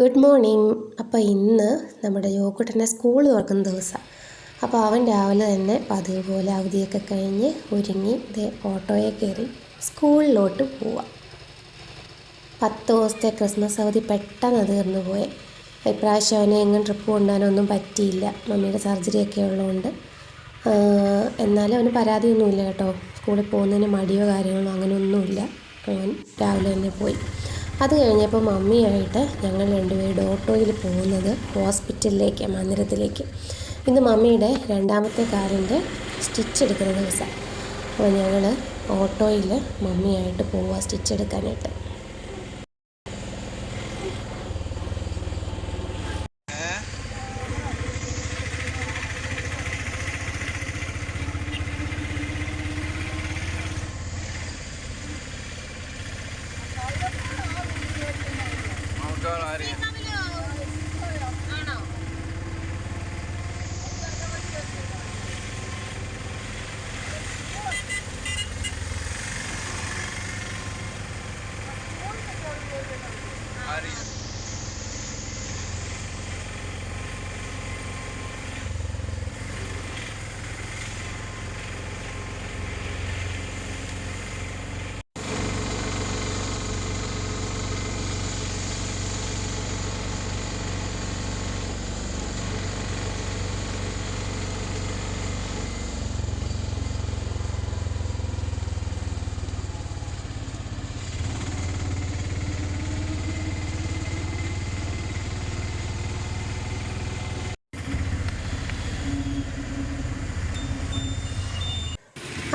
Good morning. അപ്പോൾ ഇന്ന് നമ്മുടെ യോഗുട്ടന്റെ സ്കൂൾ തുറക്കുന്ന ദിവസം. അപ്പോൾ അവൻ രാവിലെ തന്നെ പതിവ് പോലെ അവധിയൊക്കെ കഴിഞ്ഞ് ഒരുങ്ങി ഇതേ ഓട്ടോയെ കയറി സ്കൂളിലോട്ട് പോവാം. പത്ത് ദിവസത്തെ ക്രിസ്മസ് അവധി പെട്ടെന്ന് തീർന്നു പോയെ. ഇപ്രാവശ്യം അവനെ എങ്ങനെ ട്രിപ്പ് കൊണ്ടുപോകാനൊന്നും പറ്റിയില്ല. മമ്മിയുടെ സർജറി ഒക്കെ ഉള്ളതുകൊണ്ട് എന്നാലും അവന് പരാതിയൊന്നുമില്ല കേട്ടോ. സ്കൂളിൽ പോകുന്നതിന് മടിയോ കാര്യങ്ങളോ അങ്ങനെയൊന്നുമില്ല. അവൻ രാവിലെ തന്നെ പോയി. അത് കഴിഞ്ഞപ്പോൾ മമ്മിയായിട്ട് ഞങ്ങൾ രണ്ടുപേരുടെ ഓട്ടോയിൽ പോകുന്നത് ഹോസ്പിറ്റലിലേക്ക് മന്ദിരത്തിലേക്ക്. ഇന്ന് മമ്മിയുടെ രണ്ടാമത്തെ കാലിന്റെ സ്റ്റിച്ച് എടുക്കുന്ന ദിവസം. അപ്പോൾ ഞങ്ങൾ ഓട്ടോയിൽ മമ്മിയായിട്ട് പോവുക സ്റ്റിച്ച് എടുക്കാനായിട്ട്. आ रही है।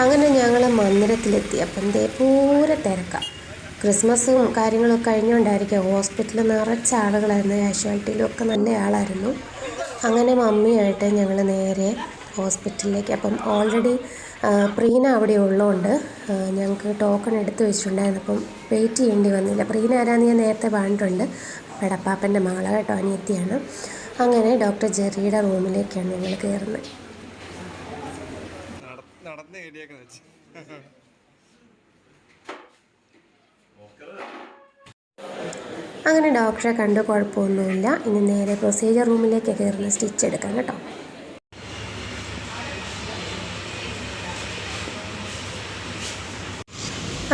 അങ്ങനെ ഞങ്ങൾ മന്ദിരത്തിലെത്തി. അപ്പം ദേ പൂര തിരക്കാം. ക്രിസ്മസും കാര്യങ്ങളൊക്കെ കഴിഞ്ഞുകൊണ്ടായിരിക്കും ഹോസ്പിറ്റലിൽ നിറച്ച ആളുകളായിരുന്നു. കാഷ്വാലിറ്റിയിലും ഒക്കെ നല്ല ആളായിരുന്നു. അങ്ങനെ മമ്മിയായിട്ട് ഞങ്ങൾ നേരെ ഹോസ്പിറ്റലിലേക്ക്. അപ്പം ഓൾറെഡി പ്രീന അവിടെ ഉള്ളതുകൊണ്ട് ഞങ്ങൾക്ക് ടോക്കൺ എടുത്തു വെച്ചിട്ടുണ്ടായിരുന്നു. അപ്പം വെയിറ്റ് ചെയ്യേണ്ടി വന്നില്ല. പ്രീന ആരാന്ന് ഞാൻ നേരത്തെ പറഞ്ഞിട്ടുണ്ട്. പെടപ്പാപ്പന്റെ മകളെ കേട്ടോ അനിയത്തിയാണ്. അങ്ങനെ ഡോക്ടർ ജെറിയുടെ റൂമിലേക്കാണ് ഞങ്ങൾ കയറുന്നത്. നട- കിട്ടിയേക്കുന്ന വെച്ച്. അങ്ങനെ ഡോക്ടറെ കണ്ട് കുഴപ്പമൊന്നുമില്ല. ഇനി നേരെ പ്രൊസീജിയർ റൂമിലേക്ക് കയറുന്ന സ്റ്റിച്ച് എടുക്കാം കേട്ടോ.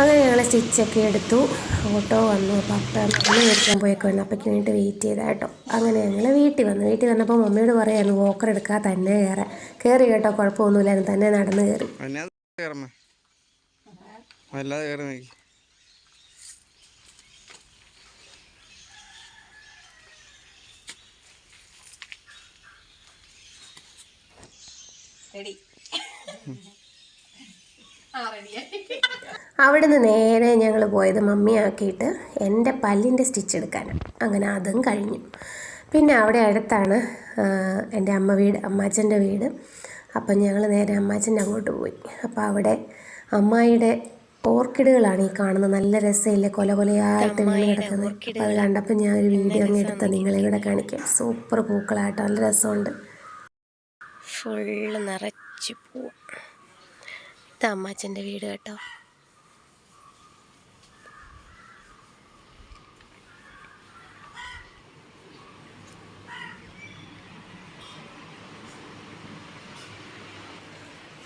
അങ്ങനെ ഞങ്ങൾ സ്റ്റിച്ചൊക്കെ എടുത്തു. ഓട്ടോ വന്നു. അപ്പോൾ അപ്പം മമ്മി മേടിക്കാൻ പോയൊക്കെ വന്നു. അപ്പയ്ക്ക് വേണ്ടിയിട്ട് വെയിറ്റ് ചെയ്താൽ കേട്ടോ അങ്ങനെ ഞങ്ങൾ വീട്ടിൽ വന്നു. വീട്ടിൽ വന്നപ്പോൾ മമ്മിയോട് പറയായിരുന്നു വോക്കർ എടുക്കാൻ തന്നെ കയറാൻ കയറി കേട്ടോ കുഴപ്പമൊന്നുമില്ലായിരുന്നു. തന്നെ നടന്ന് കയറി കയറമ്മ റെഡി. ആ നോക്കി അവിടുന്ന് നേരെ ഞങ്ങൾ പോയത് മമ്മിയാക്കിയിട്ട് എന്റെ പല്ലിന്റെ സ്റ്റിച്ച് എടുക്കാനാണ് അങ്ങനെ അതും കഴിഞ്ഞു. പിന്നെ അവിടെ അടുത്താണ് എന്റെ അമ്മ വീട് അമ്മാച്ചന്റെ വീട്. അപ്പം ഞങ്ങൾ നേരെ അമ്മാച്ചന്റെ അങ്ങോട്ട് പോയി. അപ്പോൾ അവിടെ അമ്മായിയുടെ ഓർക്കിഡുകളാണ് ഈ കാണുന്നത്. നല്ല രസമില്ലേ? കൊല കൊലയായിട്ട് വീണ് കിടക്കുന്നത്. അപ്പോൾ അത് കണ്ടപ്പോൾ ഞാൻ ഒരു വീഡിയോ അങ്ങ് എടുത്ത് നിങ്ങളെ ഇവിടെ കാണിക്കാം. സൂപ്പർ പൂക്കളായിട്ട് നല്ല രസമുണ്ട്. ഫുള്ള് നിറച്ച് പോവും. ഇത് അമ്മാച്ചന്റെ വീട് കേട്ടോ.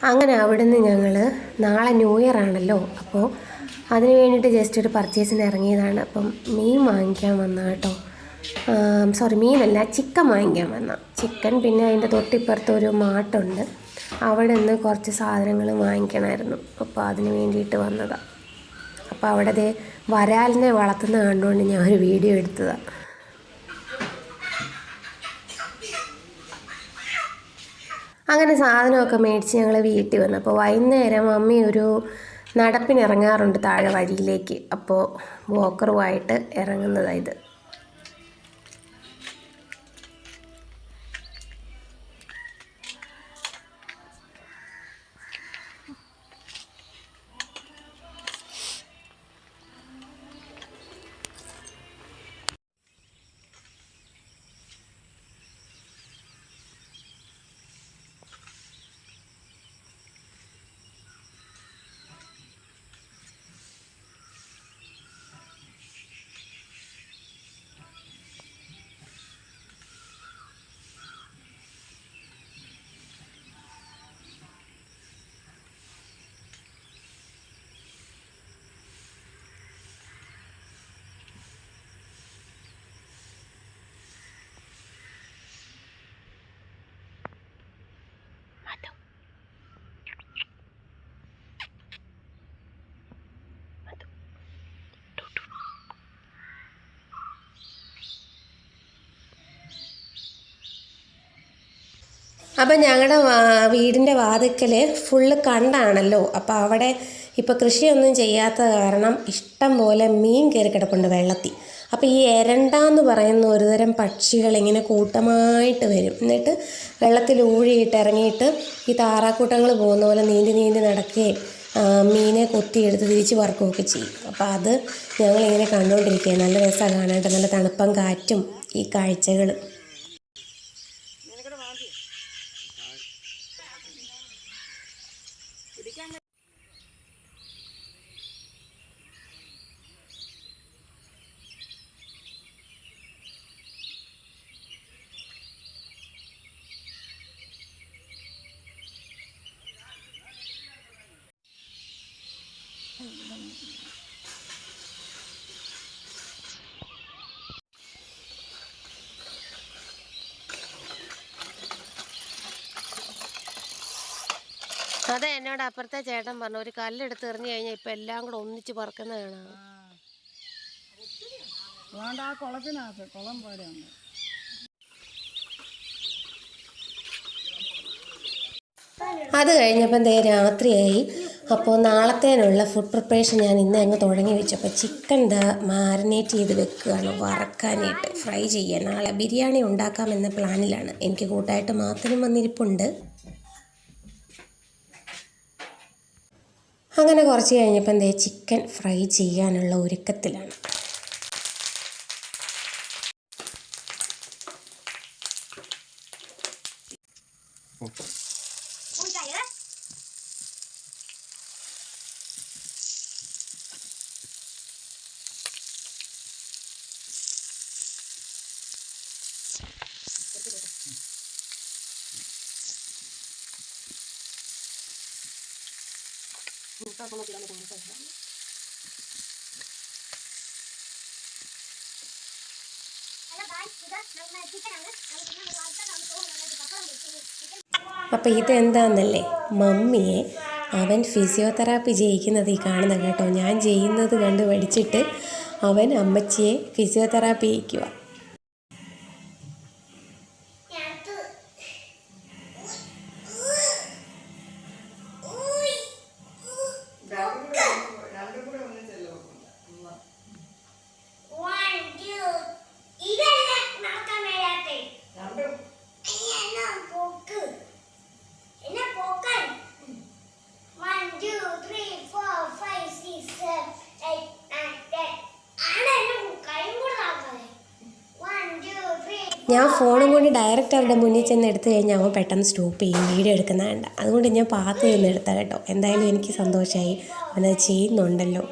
അങ്ങനെ അവിടുന്ന് ഞങ്ങൾ നാളെ ന്യൂ ഇയർ ആണല്ലോ അപ്പോൾ അതിന് വേണ്ടിയിട്ട് ജസ്റ്റ് ഒരു പർച്ചേസിന് ഇറങ്ങിയതാണ്. അപ്പം മീൻ വാങ്ങിക്കാൻ വന്ന കേട്ടോ. സോറി മീനല്ല ചിക്കൻ വാങ്ങിക്കാൻ വന്ന. ചിക്കൻ പിന്നെ അതിന്റെ തൊട്ടിപ്പുറത്ത് ഒരു മാട്ടുണ്ട്. അവിടെ നിന്ന് കുറച്ച് സാധനങ്ങൾ വാങ്ങിക്കണമായിരുന്നു അപ്പോൾ അതിന് വേണ്ടിയിട്ട് വന്നതാണ് അപ്പോൾ അവിടെ വരാലിനെ വളർത്തുന്ന കണ്ടുകൊണ്ട് ഞാൻ ഒരു വീഡിയോ എടുത്തതാണ് അങ്ങനെ സാധനമൊക്കെ മേടിച്ച് ഞങ്ങൾ വീട്ടിൽ വന്നു. അപ്പോൾ വൈകുന്നേരം മമ്മി ഒരു നടപ്പിന് ഇറങ്ങാറുണ്ട് താഴെ വഴിയിലേക്ക്. അപ്പോൾ വോക്കറുമായിട്ട് ഇത് അപ്പം ഞങ്ങളുടെ വീടിന്റെ വാതിക്കൽ ഫുള്ള് കണ്ടാണല്ലോ. അപ്പോൾ അവിടെ ഇപ്പോൾ കൃഷിയൊന്നും ചെയ്യാത്ത കാരണം ഇഷ്ടം പോലെ മീൻ കയറി കിടപ്പുണ്ട് വെള്ളത്തിൽ അപ്പോൾ ഈ എരണ്ട എന്ന് പറയുന്ന ഒരുതരം പക്ഷികൾ ഇങ്ങനെ കൂട്ടമായിട്ട് വരും. എന്നിട്ട് വെള്ളത്തിൽ ഊഴിയിട്ട് ഇറങ്ങിയിട്ട് ഈ താറാക്കൂട്ടങ്ങൾ പോകുന്ന പോലെ നീന്തി നീന്തി നടക്കുകയും മീനെ കൊത്തിയെടുത്ത് തിരിച്ച് വറക്കുകയൊക്കെ ചെയ്യും. അപ്പോൾ അത് ഞങ്ങളിങ്ങനെ കണ്ടുകൊണ്ടിരിക്കുകയാണ് നല്ല രസമാണ് കാണാനായിട്ട്. നല്ല തണുപ്പം കാറ്റും ഈ കാഴ്ചകൾ അതെ എന്നോട് അപ്പുറത്തെ ചേട്ടൻ പറഞ്ഞു ഒരു കല്ലെടുത്ത് എറിഞ്ഞു കഴിഞ്ഞാൽ ഇപ്പം എല്ലാം കൂടെ ഒന്നിച്ച് പറക്കുന്ന കാണാം അതുകൊണ്ട് ആ കുളത്തിനകത്ത് കുളം പോലെ ഉണ്ട്. അത് കഴിഞ്ഞപ്പം ദേ രാത്രിയായി. അപ്പോൾ നാളത്തേനുള്ള ഫുഡ് പ്രിപ്പറേഷൻ ഞാൻ ഇന്ന് അങ്ങ് തുടങ്ങി വെച്ചപ്പോൾ ചിക്കൻ ദാ മാരിനേറ്റ് ചെയ്ത് വെക്കുകയാണ് വറക്കാനായിട്ട്. ഫ്രൈ ചെയ്യാൻ. നാളെ ബിരിയാണി ഉണ്ടാക്കാമെന്ന പ്ലാനിലാണ് എനിക്ക് കൂട്ടായിട്ട് മാത്രം വന്നിരിപ്പുണ്ട്. അങ്ങനെ കുറച്ച് കഴിഞ്ഞപ്പോൾ ദേ ചിക്കൻ ഫ്രൈ ചെയ്യാനുള്ള ഒരുക്കത്തിലാണ്. അപ്പോൾ ഇതെന്താന്നല്ലേ? മമ്മിയെ അവൻ ഫിസിയോതെറാപ്പി ചെയ്യിക്കുന്നത് ഈ കാണുന്ന കേട്ടോ. ഞാൻ ചെയ്യുന്നത് കണ്ട് പഠിച്ചിട്ട് അവൻ അമ്മച്ചിയെ ഫിസിയോതെറാപ്പി ചെയ്യിക്കുക ഞാൻ ഫോണും കൊണ്ട് ഡയറക്റ്റ് അവരുടെ മുന്നിൽ ചെന്ന് എടുത്തു കഴിഞ്ഞാൽ അവൻ പെട്ടെന്ന് സ്റ്റോപ്പ് ചെയ്യും വീഡിയോ എടുക്കുന്ന വേണ്ട അതുകൊണ്ട് ഞാൻ പാത്ത് നിന്ന് എടുത്ത കേട്ടോ. എന്തായാലും എനിക്ക് സന്തോഷമായി അവനത് ചെയ്യുന്നുണ്ടല്ലോ.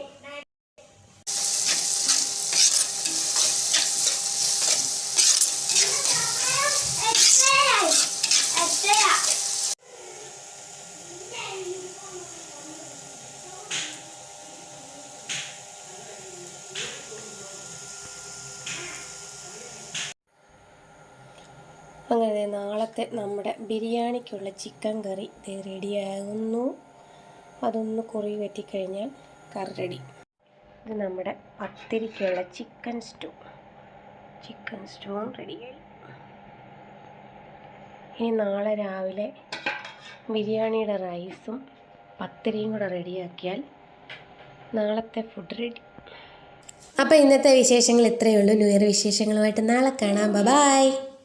അങ്ങനെ നാളത്തെ നമ്മുടെ ബിരിയാണിക്കുള്ള ചിക്കൻ കറി റെഡിയാകുന്നു. അതൊന്ന് കുറി വെറ്റിക്കഴിഞ്ഞാൽ കറി റെഡി ഇത് നമ്മുടെ പത്തിരിക്കുള്ള ചിക്കൻ സ്റ്റൂ. ചിക്കൻ സ്റ്റൂവും റെഡിയായി. ഇനി നാളെ രാവിലെ ബിരിയാണിയുടെ റൈസും പത്തിരിയും കൂടെ റെഡിയാക്കിയാൽ നാളത്തെ ഫുഡ് റെഡി അപ്പോൾ ഇന്നത്തെ വിശേഷങ്ങൾ ഇത്രയേ ഉള്ളൂ. ന്യൂ ഇയർ വിശേഷങ്ങളുമായിട്ട് നാളെ കാണാം. ബൈ